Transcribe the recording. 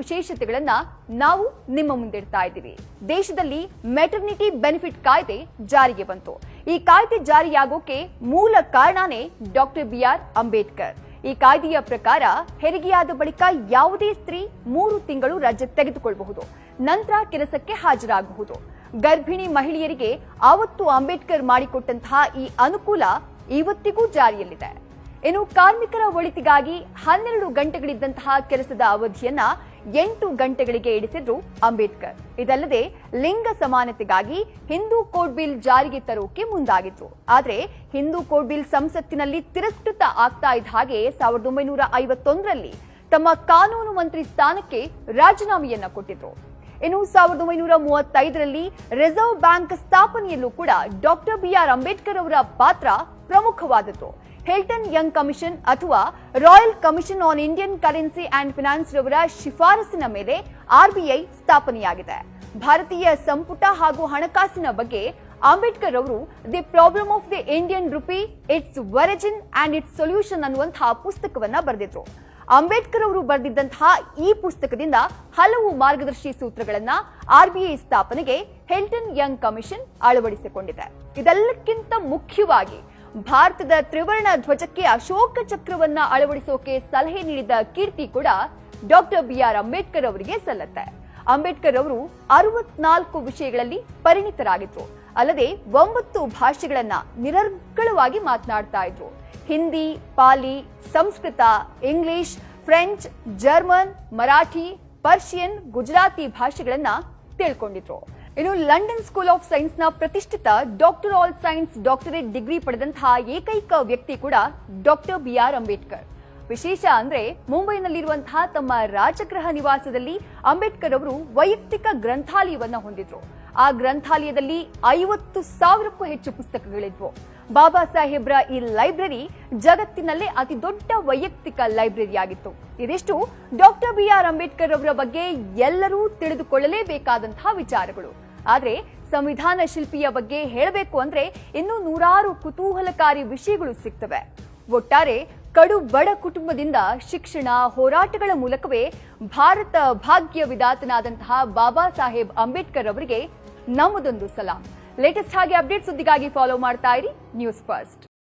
ವಿಶೇಷತೆಗಳನ್ನ ನಾವು ನಿಮ್ಮ ಮುಂದಿಡ್ತಾ ಇದ್ದೀವಿ. ದೇಶದಲ್ಲಿ ಮೆಟರ್ನಿಟಿ ಬೆನಿಫಿಟ್ ಕಾಯ್ದೆ ಜಾರಿಗೆ ಬಂತು. ಈ ಕಾಯ್ದೆ ಜಾರಿಯಾಗೋಕೆ ಮೂಲ ಕಾರಣನೇ ಡಾಕ್ಟರ್ ಬಿ ಆರ್ ಅಂಬೇಡ್ಕರ್. ಈ ಕಾಯ್ದೆಯ ಪ್ರಕಾರ ಹೆರಿಗೆಯಾದ ಬಳಿಕ ಯಾವುದೇ ಸ್ತ್ರೀ ಮೂರು ತಿಂಗಳು ರಜೆ ತೆಗೆದುಕೊಳ್ಳಬಹುದು ನಂತರ ಕೆಲಸಕ್ಕೆ ಹಾಜರಾಗಬಹುದು. ಗರ್ಭಿಣಿ ಮಹಿಳೆಯರಿಗೆ ಆವತ್ತು ಅಂಬೇಡ್ಕರ್ ಮಾಡಿಕೊಟ್ಟಂತಹ ಈ ಅನುಕೂಲ ಇವತ್ತಿಗೂ ಜಾರಿಯಲ್ಲಿದೆ. ಇನ್ನು ಕಾರ್ಮಿಕರ ಒಳಿತಿಗಾಗಿ ಹನ್ನೆರಡು ಗಂಟೆಗಳಿದ್ದಂತಹ ಕೆಲಸದ ಅವಧಿಯನ್ನ ಎಂಟು ಗಂಟೆಗಳಿಗೆ ಇಳಿಸಿದ್ರು ಅಂಬೇಡ್ಕರ್. ಇದಲ್ಲದೆ ಲಿಂಗ ಸಮಾನತೆಗಾಗಿ ಹಿಂದೂ ಕೋಡ್ ಬಿಲ್ ಜಾರಿಗೆ ತರೋಕೆ ಮುಂದಾಗಿದ್ರು. ಆದರೆ ಹಿಂದೂ ಕೋಡ್ ಬಿಲ್ ಸಂಸತ್ತಿನಲ್ಲಿ ತಿರಸ್ಕೃತ ಆಗ್ತಾ ಇದ್ದ ಹಾಗೆ ಸಾವಿರದ ಒಂಬೈನೂರ ಐವತ್ತೊಂದರಲ್ಲಿ ತಮ್ಮ ಕಾನೂನು ಮಂತ್ರಿ ಸ್ಥಾನಕ್ಕೆ ರಾಜೀನಾಮೆಯನ್ನ ಕೊಟ್ಟಿದ್ರು. ಇನ್ನು ಸಾವಿರದ ಒಂಬೈನೂರ ಮೂವತ್ತೈದರಲ್ಲಿ ರಿಸರ್ವ್ ಬ್ಯಾಂಕ್ ಸ್ಥಾಪನೆಯಲ್ಲೂ ಕೂಡ ಡಾಕ್ಟರ್ ಬಿ ಆರ್ ಅಂಬೇಡ್ಕರ್ ಅವರ ಪಾತ್ರ ಪ್ರಮುಖವಾದದ್ದು. ಹಿಲ್ಟನ್ ಯಂಗ್ ಕಮಿಷನ್ ಅಥವಾ royal commission on Indian currency and finance ರವರ ಶಿಫಾರಸಿನ ಮೇಲೆ ಆರ್ಬಿಐ ಸ್ಥಾಪನೆಯಾಗಿದೆ. ಭಾರತೀಯ ಸಂಪುಟ ಹಾಗೂ ಹಣಕಾಸಿನ ಬಗ್ಗೆ ಅಂಬೇಡ್ಕರ್ ಅವರು, the problem of the Indian rupee, its origin and its solution ಅನ್ನುವಂತಹ ಪುಸ್ತಕವನ್ನ ಬರೆದಿದ್ರು. ಅಂಬೇಡ್ಕರ್ ಅವರು ಬರೆದಿದ್ದಂತಹ ಈ ಪುಸ್ತಕದಿಂದ ಹಲವು ಮಾರ್ಗದರ್ಶಿ ಸೂತ್ರಗಳನ್ನ ಆರ್ಬಿಐ ಸ್ಥಾಪನೆಗೆ ಹೆಲ್ಟನ್ ಯಂಗ್ ಕಮಿಷನ್ ಅಳವಡಿಸಿಕೊಂಡಿದೆ. ಇದೆಲ್ಲಕ್ಕಿಂತ ಮುಖ್ಯವಾಗಿ ಭಾರತದ ತ್ರಿವರ್ಣ ಧ್ವಜಕ್ಕೆ ಅಶೋಕ ಚಕ್ರವನ್ನ ಅಳವಡಿಸೋಕೆ ಸಲಹೆ ನೀಡಿದ ಕೀರ್ತಿ ಕೂಡ ಡಾಕ್ಟರ್ ಬಿ ಆರ್ ಅಂಬೇಡ್ಕರ್ ಅವರಿಗೆ ಸಲ್ಲತ್ತೆ. ಅಂಬೇಡ್ಕರ್ ಅವರು ಅರವತ್ನಾಲ್ಕು ವಿಷಯಗಳಲ್ಲಿ ಪರಿಣಿತರಾಗಿದ್ರು. ಅಲ್ಲದೆ ಒಂಬತ್ತು ಭಾಷೆಗಳನ್ನ ನಿರರ್ಗಳವಾಗಿ ಮಾತನಾಡ್ತಾ ಇದ್ರು. Hindi, Pali, Sanskrit, English, French, German, Marathi, Persian, Gujarati ಭಾಷೆಗಳನ್ನ ತಿಳ್ಕೊಂಡಿದ್ರು. ಇನ್ನು ಲಂಡನ್ ಸ್ಕೂಲ್ ಆಫ್ ಸೈನ್ಸ್ನ ಪ್ರತಿಷ್ಠಿತ doctor all science doctorate degree ಪಡೆದಂತಹ ಏಕೈಕ ವ್ಯಕ್ತಿ ಕೂಡ ಡಾಕ್ಟರ್ ಬಿ ಆರ್ ಅಂಬೇಡ್ಕರ್. ವಿಶೇಷ ಅಂದ್ರೆ ಮುಂಬೈನಲ್ಲಿರುವಂತಹ ತಮ್ಮ ರಾಜಗೃಹ ನಿವಾಸದಲ್ಲಿ ಅಂಬೇಡ್ಕರ್ ಅವರು ವೈಯಕ್ತಿಕ ಗ್ರಂಥಾಲಯವನ್ನ ಹೊಂದಿದ್ರು. ಆ ಗ್ರಂಥಾಲಯದಲ್ಲಿ ಐವತ್ತು ಸಾವಿರಕ್ಕೂ ಹೆಚ್ಚು ಪುಸ್ತಕಗಳಿದ್ವು. ಬಾಬಾ ಸಾಹೇಬ್ರ ಈ ಲೈಬ್ರರಿ ಜಗತ್ತಿನಲ್ಲೇ ಅತಿ ದೊಡ್ಡ ವೈಯಕ್ತಿಕ ಲೈಬ್ರರಿ ಆಗಿತ್ತು. ಇದಿಷ್ಟು ಡಾಕ್ಟರ್ ಬಿ ಆರ್ ಅಂಬೇಡ್ಕರ್ ಅವರ ಬಗ್ಗೆ ಎಲ್ಲರೂ ತಿಳಿದುಕೊಳ್ಳಲೇಬೇಕಾದಂತಹ ವಿಚಾರಗಳು. ಆದ್ರೆ ಸಂವಿಧಾನ ಶಿಲ್ಪಿಯ ಬಗ್ಗೆ ಹೇಳಬೇಕು ಅಂದ್ರೆ ಇನ್ನೂ ನೂರಾರು ಕುತೂಹಲಕಾರಿ ವಿಷಯಗಳು ಸಿಗ್ತವೆ. ಒಟ್ಟಾರೆ ಕಡು ಬಡ ಕುಟುಂಬದಿಂದ ಶಿಕ್ಷಣ ಹೋರಾಟಗಳ ಮೂಲಕವೇ ಭಾರತ ಭಾಗ್ಯ ವಿಧಾತನಾದಂತಹ ಬಾಬಾ ಸಾಹೇಬ್ ಅಂಬೇಡ್ಕರ್ ಅವರಿಗೆ ನಮ್ಮದೊಂದು ಸಲಾಂ. ಲೇಟೆಸ್ಟ್ ಹಾಗೆ ಅಪ್ಡೇಟ್ ಸುದ್ದಿಗಾಗಿ ಫಾಲೋ ಮಾಡ್ತಾ ಇರಿ. News first